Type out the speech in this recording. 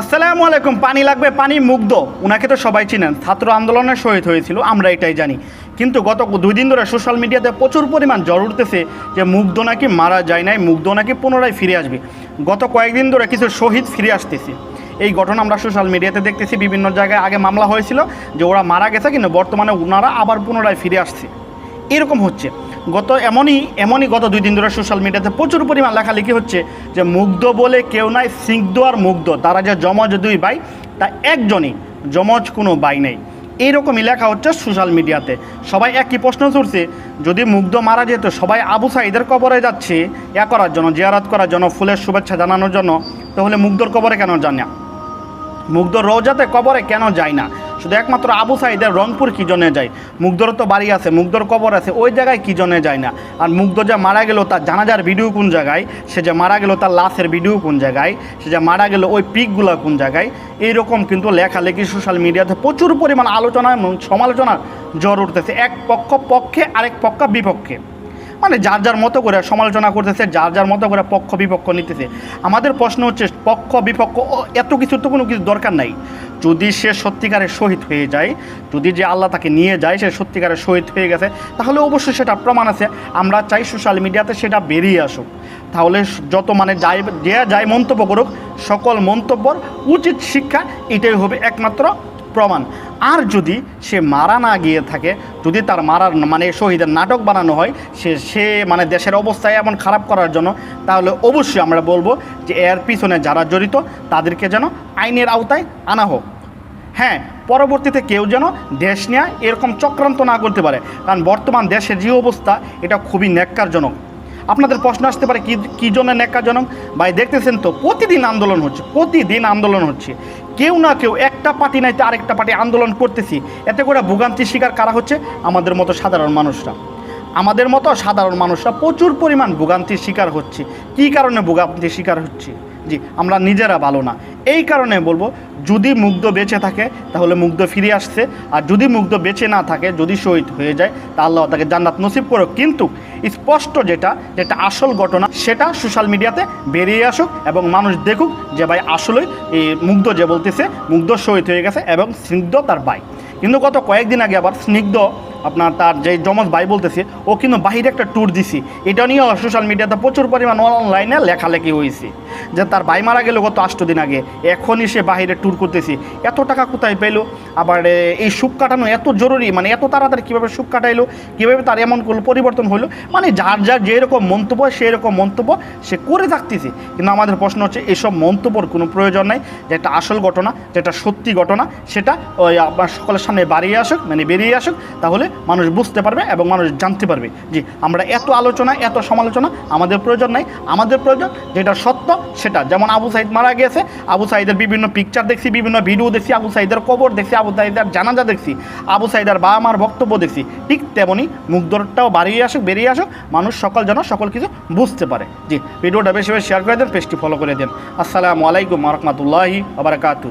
আসসালামু আলাইকুম, পানি লাগবে, পানি মুগ্ধ। ওনাকে তো সবাই চিনেন। ছাত্র আন্দোলনের শহীদ হয়েছিল, আমরা এটাই জানি। কিন্তু গত দুই দিন ধরে সোশ্যাল মিডিয়াতে প্রচুর পরিমাণ জ্বর উঠতেছে যে মুগ্ধ নাকি মারা যায় নাই, মুগ্ধ নাকি পুনরায় ফিরে আসবে। গত কয়েকদিন ধরে কিছু শহীদ ফিরে আসতেছে। এই ঘটনা আমরা সোশ্যাল মিডিয়াতে দেখতেছি, বিভিন্ন জায়গায় আগে মামলা হয়েছিল যে ওরা মারা গেছে, কিন্তু বর্তমানে ওনারা আবার পুনরায় ফিরে আসছে। এরকম হচ্ছে। গত এমনই এমনই গত দুই দিন ধরে সোশ্যাল মিডিয়াতে প্রচুর পরিমাণ লেখালেখি হচ্ছে যে মুগ্ধ বলে কেউ নাই, স্নিগ্ধ আর মুগ্ধ। তারা যে জমজ দুই ভাই, তা একজনই জমজ কোনো ভাই নেই। এইরকমই লেখা হচ্ছে সোশ্যাল মিডিয়াতে সবাই একই প্রশ্ন করছে, যদি মুগ্ধ মারা যেত, সবাই আবু সাইদের কবরে যাচ্ছে, ইয়া করার জন্য, জিয়ারাত করার জন্য, ফুলের শুভেচ্ছা জানানোর জন্য, তাহলে মুগ্ধর কবরে কেন জানে মুগ্ধ রোজাতে কবরে কেন যায় না? শুধু একমাত্র আবু সাইদের রংপুর কি জনে যায়? মুগ্ধর তো বাড়ি আছে, মুগ্ধর কবর আছে, ওই জায়গায় কি জনে যায় না? আর মুগ্ধ যে মারা গেল তার জানাজার ভিডিও কোন জায়গায়? সে যে মারা গেল তার লাশের ভিডিও কোন জায়গায়? সে যে মারা গেল ওই পিকগুলো কোন জায়গায়? এইরকম কিন্তু লেখালেখি সোশ্যাল মিডিয়াতে প্রচুর পরিমাণ আলোচনা এবং সমালোচনার জ্বর উঠতেছে, এক পক্ষ পক্ষে, আরেক পক্ষ বিপক্ষে। মানে যার যার মতো করে সমালোচনা করতেছে, যার যার মতো করে পক্ষ বিপক্ষ নিতেছে। আমাদের প্রশ্ন হচ্ছে, পক্ষ বিপক্ষ এত কিছু তো কোনো কিছু দরকার নাই। যদি সে সত্যিকারের শহীদ হয়ে যায়, যদি যে আল্লাহ তাকে নিয়ে যায়, সে সত্যিকারের শহীদ হয়ে গেছে, তাহলে অবশ্যই সেটা প্রমাণ আছে। আমরা চাই সোশ্যাল মিডিয়াতে সেটা বেরিয়ে আসুক। তাহলে যত মানে যাই, যে যাই মন্তব্য করুক, সকল মন্তব্যর উচিত শিক্ষা, এটাই হবে একমাত্র প্রমাণ। আর যদি সে মারা না গিয়ে থাকে, যদি তার মারার মানে শহীদের নাটক বানানো হয়, সে সে মানে দেশের অবস্থায় এমন খারাপ করার জন্য, তাহলে অবশ্যই আমরা বলব যে এর পিছনে যারা জড়িত, তাদেরকে যেন আইনের আওতায় আনা হোক। হ্যাঁ পরবর্তীতে কেউ যেন দেশ নেয়া এরকম চক্রান্ত না করতে পারে, কারণ বর্তমান দেশের যে অবস্থা, এটা খুবই ন্যাক্কারজনক। আপনাদের প্রশ্ন আসতে পারে, কী কী জন্য ন্যাক্কারজনক? ভাই, দেখতেছেন তো, প্রতিদিন আন্দোলন হচ্ছে, প্রতিদিন আন্দোলন হচ্ছে। কেউ না কেউ একটা পার্টি নাইতে আরেকটা পার্টি আন্দোলন করতেছি, এতে করে ভোগান্তির শিকার কারা হচ্ছে? আমাদের মতো সাধারণ মানুষরা। আমাদের মতো সাধারণ মানুষরা প্রচুর পরিমাণ ভোগান্তির শিকার হচ্ছে। কী কারণে ভোগান্তির শিকার হচ্ছে? জি, আমরা নিজেরা ভালো না। এই কারণে বলব, যদি মুগ্ধ বেঁচে থাকে, তাহলে মুগ্ধ ফিরে আসছে। আর যদি মুগ্ধ বেঁচে না থাকে, যদি শহীদ হয়ে যায়, তা আল্লাহ তাকে জান্নাত নসিব করুক। কিন্তু স্পষ্ট যেটা যেটা আসল ঘটনা, সেটা সোশ্যাল মিডিয়াতে বেরিয়ে আসুক এবং মানুষ দেখুক যে ভাই আসলেই এই মুগ্ধ যে বলতেছে, মুগ্ধ শহীদ হয়ে গেছে এবং স্নিগ্ধ তার ভাই। কিন্তু গত কয়েকদিন আগে আবার স্নিগ্ধ আপনার তার যে যমজ ভাই বলতেছে, ও কিন্তু বাহিরে একটা ট্যুর দিছি। এটা নিয়েও সোশ্যাল মিডিয়াতে প্রচুর পরিমাণ অনলাইনে লেখালেখি হয়েছে যে তার ভাই মারা গেল গত আষ্ট দিন আগে, এখনই সে বাহিরে ট্যুর করতেছি। এত টাকা কোথায় পেল? আবার এই সুখ কাটানো এত জরুরি মানে এত তাড়াতাড়ি কীভাবে সুখ কাটাইলো? কীভাবে তার এমন করল পরিবর্তন হলো মানে যার যার যেরকম মন্তব্য সেই রকম মন্তব্য সে করে থাকতেছে। কিন্তু আমাদের প্রশ্ন হচ্ছে, এসব মন্তব্যর কোনো প্রয়োজন নাই। যেটা আসল ঘটনা, যেটা সত্যি ঘটনা, সেটা ওই আপনার সকলের সামনে বাড়িয়ে আসুক মানে বেরিয়ে আসুক, তাহলে মানুষ বুঝতে পারবে এবং মানুষ জানতে পারবে জি আমরা এত আলোচনা, এত সমালোচনা আমাদের প্রয়োজন নাই। আমাদের প্রয়োজন যেটা সত্য সেটা। যেমন আবু সাইদ মারা গিয়েছে, আবু সাইদের বিভিন্ন পিকচার দেখছি, বিভিন্ন ভিডিও দেখছি, আবু সাইদের কবর দেখছি, আবু সাইদের জানাজা দেখছি, আবু সাইদের বাবা মার বক্তব্য দেখছি। ঠিক তেমনই মুগ্ধরটাও বাড়িয়ে আসুক, বেরিয়ে আসুক, মানুষ সকল যেন সকল কিছু বুঝতে পারে। জি ভিডিওটা বেশি বেশি শেয়ার করে দেন পেজটি ফলো করে দেন। আসসালামু আলাইকুম রহমতুল্লাহি আবরাকাতু